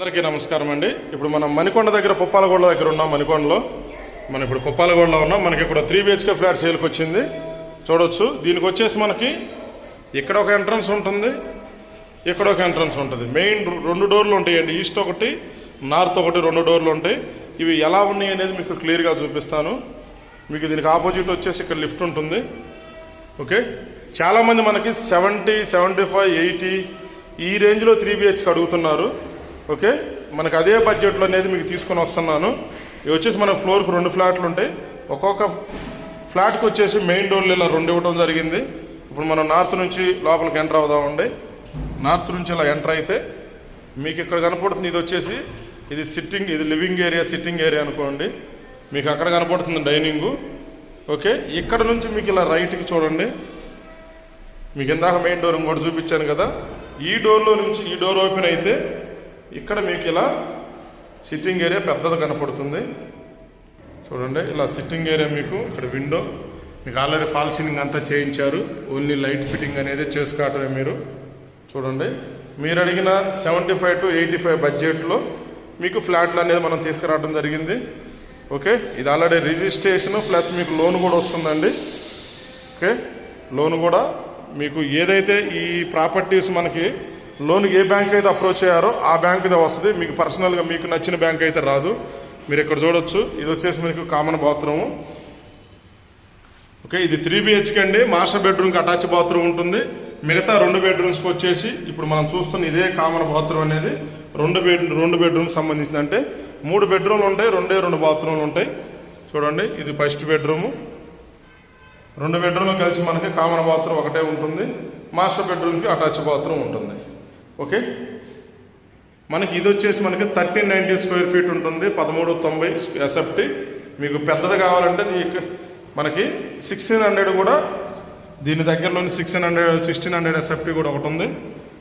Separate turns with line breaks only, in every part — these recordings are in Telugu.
అందరికీ నమస్కారం అండి. ఇప్పుడు మనం మణికొండ దగ్గర పుప్పాలగూడ దగ్గర ఉన్నాం మణికొండలో. మనం ఇప్పుడు పుప్పాలగూడలో ఉన్నాం. మనకి ఇక్కడ త్రీ బిహెచ్కే ఫ్లాట్ సేల్కి వచ్చింది. చూడొచ్చు. దీనికి వచ్చేసి మనకి ఇక్కడ ఒక ఎంట్రన్స్ ఉంటుంది ఇక్కడ ఒక ఎంట్రన్స్ ఉంటుంది. మెయిన్ రెండు డోర్లు ఉంటాయండి. ఈస్ట్ ఒకటి నార్త్ ఒకటి రెండు డోర్లు ఉంటాయి. ఇవి ఎలా ఉన్నాయి అనేది మీకు క్లియర్గా చూపిస్తాను. మీకు దీనికి ఆపోజిట్ వచ్చేసి ఇక్కడ లిఫ్ట్ ఉంటుంది. ఓకే? చాలామంది మనకి సెవెంటీ సెవెంటీ ఫైవ్ ఎయిటీ ఈ రేంజ్లో త్రీ బిహెచ్కి అడుగుతున్నారు. ఓకే? మనకు అదే బడ్జెట్లో అనేది మీకు తీసుకొని వస్తున్నాను. ఇవి వచ్చేసి మన ఫ్లోర్కి రెండు ఫ్లాట్లు ఉంటాయి. ఒక్కొక్క ఫ్లాట్కి వచ్చేసి మెయిన్ డోర్లు ఇలా రెండు ఇవ్వడం జరిగింది. ఇప్పుడు మనం నార్త్ నుంచి లోపలికి ఎంటర్ అవుదామండి. నార్త్ నుంచి ఇలా ఎంటర్ అయితే మీకు ఇక్కడ కనపడుతుంది. ఇది వచ్చేసి ఇది సిట్టింగ్ ఇది లివింగ్ ఏరియా సిట్టింగ్ ఏరియా అనుకోండి. మీకు అక్కడ కనపడుతుంది డైనింగు. ఓకే? ఇక్కడ నుంచి మీకు ఇలా రైట్కి చూడండి. మీకు ఇందాక మెయిన్ డోర్ ఇంకోటి చూపించాను కదా. ఈ డోర్లో నుంచి ఈ డోర్ ఓపెన్ అయితే ఇక్కడ మీకు ఇలా సిట్టింగ్ ఏరియా పెద్దది కనపడుతుంది. చూడండి ఇలా సిట్టింగ్ ఏరియా మీకు ఇక్కడ విండో మీకు ఆల్రెడీ ఫాల్ సీలింగ్ అంతా చేయించారు. ఓన్లీ లైట్ ఫిట్టింగ్ అనేది చేసుకోవటమే మీరు. చూడండి మీరు అడిగిన seventy five to eighty five బడ్జెట్లో మీకు ఫ్లాట్లు అనేది మనం తీసుకురావడం జరిగింది. ఓకే ఇది ఆల్రెడీ రిజిస్ట్రేషన్ ప్లస్ మీకు లోన్ కూడా వస్తుందండి. ఓకే లోన్ కూడా మీకు ఏదైతే ఈ ప్రాపర్టీస్ మనకి లోన్కి ఏ బ్యాంక్ అయితే అప్రోచ్ అయ్యారో ఆ బ్యాంక్ అయితే వస్తుంది. మీకు పర్సనల్గా మీకు నచ్చిన బ్యాంక్ అయితే రాదు. మీరు ఇక్కడ చూడొచ్చు. ఇది వచ్చేసి మీకు కామన్ బాత్రూము. ఓకే ఇది త్రీ బిహెచ్కే అండి. మాస్టర్ బెడ్రూమ్కి అటాచ్ బాత్రూమ్ ఉంటుంది. మిగతా రెండు బెడ్రూమ్స్కి వచ్చేసి ఇప్పుడు మనం చూస్తున్న ఇదే కామన్ బాత్రూమ్ అనేది రెండు బెడ్ రెండు బెడ్రూమ్కి సంబంధించింది. అంటే మూడు బెడ్రూమ్లు ఉంటాయి రెండే రెండు బాత్రూమ్లు ఉంటాయి. చూడండి ఇది ఫస్ట్ బెడ్రూము రెండు బెడ్రూమ్లు కలిసి మనకి కామన్ బాత్రూమ్ ఒకటే ఉంటుంది. మాస్టర్ బెడ్రూమ్కి అటాచ్ బాత్రూమ్ ఉంటుంది. ఓకే? మనకి ఇది వచ్చేసి మనకి థర్టీన్ నైంటీ స్క్వేర్ ఫీట్ ఉంటుంది పదమూడు తొంభై ఎస్ఎఫ్టీ మీకు పెద్దది కావాలంటే ఇది మనకి సిక్స్టీన్ హండ్రెడ్ కూడా దీని దగ్గరలోని sixteen hundred sixteen hundred SFT కూడా ఒకటి ఉంది.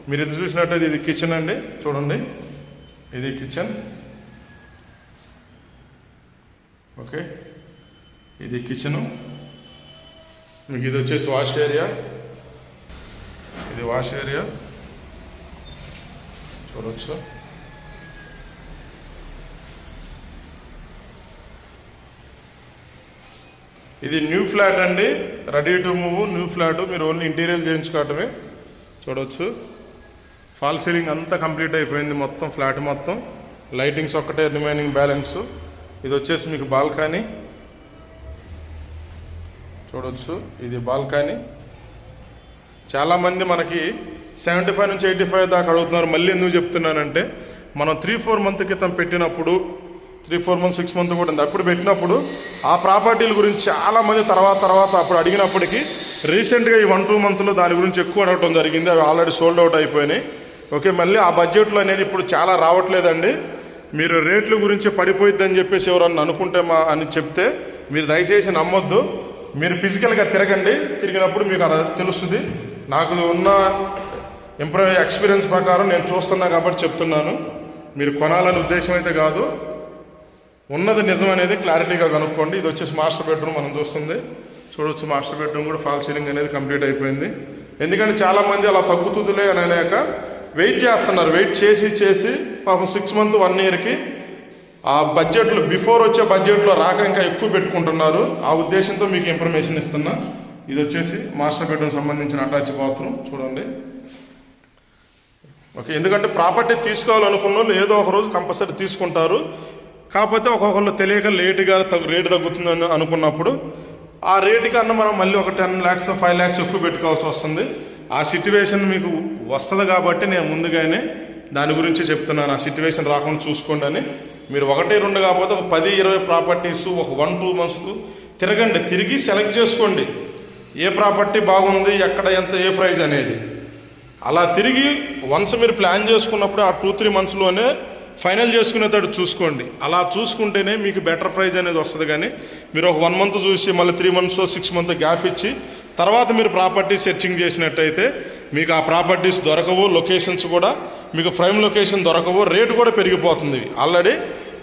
మీరు ఇది చూసినట్టయితే ఇది కిచెన్ అండి చూడండి. ఇది కిచెన్ ఓకే? ఇది కిచెను మీకు ఇది వచ్చేసి వాష్ ఏరియా ఇది వాష్ ఏరియా చూడవచ్చు ఇది న్యూ ఫ్లాట్ అండి. Ready to move new flat. మీరు ఓన్లీ ఇంటీరియర్ చేయించుకోవటమే. చూడవచ్చు ఫాల్ సీలింగ్ అంతా కంప్లీట్ అయిపోయింది మొత్తం ఫ్లాట్ మొత్తం. లైటింగ్స్ ఒక్కటే రిమైనింగ్ బ్యాలెన్స్ ఇది వచ్చేసి మీకు బాల్కనీ. చూడవచ్చు ఇది బాల్కనీ. చాలామంది మనకి సెవెంటీ ఫైవ్ నుంచి ఎయిటీ ఫైవ్ దాకా అడుగుతున్నారు. మళ్ళీ ఎందుకు చెప్తున్నానంటే మనం త్రీ ఫోర్ మంత్ క్రితం పెట్టినప్పుడు three four month six month కూడా ఉంది. అప్పుడు పెట్టినప్పుడు ఆ ప్రాపర్టీల గురించి చాలామంది తర్వాత తర్వాత అప్పుడు అడిగినప్పటికీ రీసెంట్గా ఈ వన్ టూ మంత్లో దాని గురించి ఎక్కువ అడగటం జరిగింది. అవి ఆల్రెడీ సోల్డ్ అవుట్ అయిపోయినాయి. ఓకే మళ్ళీ ఆ బడ్జెట్లో అనేది ఇప్పుడు చాలా రావట్లేదండి. మీరు రేట్ల గురించి పడిపోయిద్దని చెప్పేసి ఎవరన్నా అనుకుంటే మా అని చెప్తే మీరు దయచేసి నమ్మొద్దు. మీరు ఫిజికల్గా తిరగండి. తిరిగినప్పుడు మీకు అలా తెలుస్తుంది. నాకు ఉన్న ఇంప్రూవ్ ఎక్స్పీరియన్స్ ప్రకారం నేను చూస్తున్నా కాబట్టి చెప్తున్నాను. మీరు కొనాలని ఉద్దేశం అయితే కాదు. ఉన్నది నిజం అనేది క్లారిటీగా కనుక్కోండి. ఇది వచ్చేసి మాస్టర్ బెడ్రూమ్ మనం చూస్తుంది. చూడవచ్చు మాస్టర్ బెడ్రూమ్ కూడా ఫాల్ సీలింగ్ అనేది కంప్లీట్ అయిపోయింది. ఎందుకంటే చాలామంది అలా తగ్గుతుందిలే అని అనేక వెయిట్ చేస్తున్నారు. వెయిట్ చేసి చేసి పాపం సిక్స్ మంత్ వన్ ఇయర్కి ఆ బడ్జెట్లో బిఫోర్ వచ్చే బడ్జెట్లో రాక ఇంకా ఎక్కువ పెట్టుకుంటున్నారు. ఆ ఉద్దేశంతో మీకు ఇన్ఫర్మేషన్ ఇస్తున్నా. ఇది వచ్చేసి మాస్టర్ బెడ్రూమ్ సంబంధించిన అటాచ్ బాత్రూమ్ చూడండి. ఓకే ఎందుకంటే ప్రాపర్టీ తీసుకోవాలనుకున్న వాళ్ళు ఏదో ఒక రోజు కంపల్సరీ తీసుకుంటారు. కాకపోతే ఒక్కొక్కళ్ళు తెలియక లేటుగా తగ్గు రేటు తగ్గుతుందని అనుకున్నప్పుడు ఆ రేటు కన్నా మనం మళ్ళీ ఒక టెన్ ల్యాక్స్ ఫైవ్ ల్యాక్స్ ఎక్కువ పెట్టుకోవాల్సి వస్తుంది. ఆ సిట్యువేషన్ మీకు వస్తుంది కాబట్టి నేను ముందుగానే దాని గురించి చెప్తున్నాను. ఆ సిట్యువేషన్ రాకుండా చూసుకోండి అని. మీరు ఒకటి రెండు కాకపోతే ఒక పది ఇరవై ప్రాపర్టీస్ ఒక వన్ టూ మంత్స్ తిరగండి. తిరిగి సెలెక్ట్ చేసుకోండి. ఏ ప్రాపర్టీ బాగుంది ఎక్కడ ఎంత ఏ ప్రైజ్ అనేది. అలా తిరిగి వన్స్ మీరు ప్లాన్ చేసుకున్నప్పుడు ఆ టూ త్రీ మంత్స్లోనే ఫైనల్ చేసుకునేటట్టు చూసుకోండి. అలా చూసుకుంటేనే మీకు బెటర్ ప్రైజ్ అనేది వస్తుంది కానీ మీరు ఒక వన్ మంత్ చూసి మళ్ళీ three months six month gap ఇచ్చి తర్వాత మీరు ప్రాపర్టీ సెర్చింగ్ చేసినట్టయితే మీకు ఆ ప్రాపర్టీస్ దొరకవు లొకేషన్స్ కూడా మీకు ప్రైమ్ లొకేషన్ దొరకవు రేటు కూడా పెరిగిపోతుంది. ఆల్రెడీ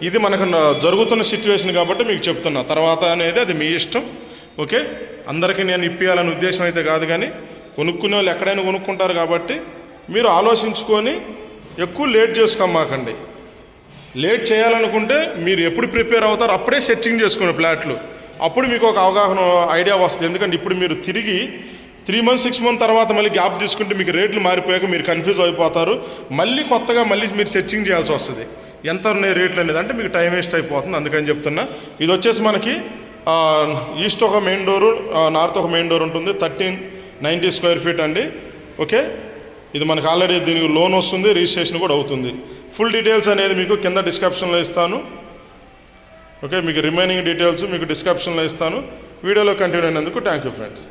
ఇది మనకు న- జరుగుతున్న సిచ్యువేషన్ కాబట్టి మీకు చెప్తున్నా. తర్వాత అనేది అది మీ ఇష్టం. ఓకే అందరికీ నేను ఇప్పించాలనే ఉద్దేశం అయితే కాదు కానీ కొనుక్కునే వాళ్ళు ఎక్కడైనా కొనుక్కుంటారు కాబట్టి మీరు ఆలోచించుకొని ఎక్కువ లేట్ చేసుకోమాకండి లేట్ చేయాలనుకుంటే మీరు ఎప్పుడు ప్రిపేర్ అవుతారు అప్పుడే సెర్చింగ్ చేసుకునే ఫ్లాట్లు అప్పుడు మీకు ఒక అవగాహన ఐడియా వస్తుంది. ఎందుకంటే ఇప్పుడు మీరు తిరిగి త్రీ మంత్స్ సిక్స్ మంత్ తర్వాత మళ్ళీ గ్యాప్ తీసుకుంటే మీకు రేట్లు మారిపోయాక మీరు కన్ఫ్యూజ్ అయిపోతారు. మళ్ళీ కొత్తగా మళ్ళీ మీరు సెర్చింగ్ చేయాల్సి వస్తుంది. ఎంత ఉన్నాయి రేట్లు అనేది? అంటే మీకు టైం వేస్ట్ అయిపోతుంది. అందుకని చెప్తున్నా. ఇది వచ్చేసి మనకి ఈస్ట్ ఒక మెయిన్ డోరు నార్త్ ఒక మెయిన్ డోర్ ఉంటుంది. థర్టీన్ నైంటీ స్క్వేర్ ఫీట్ అండి. ఓకే? ఇది మనకు ఆల్రెడీ దీనికి లోన్ వస్తుంది రిజిస్ట్రేషన్ కూడా అవుతుంది. ఫుల్ డీటెయిల్స్ అనేది మీకు కింద డిస్క్రిప్షన్లో ఇస్తాను. ఓకే? మీకు రిమైనింగ్ డీటెయిల్స్ మీకు డిస్క్రిప్షన్లో ఇస్తాను. వీడియోలో కంటిన్యూ అయినందుకు థ్యాంక్ యూ ఫ్రెండ్స్.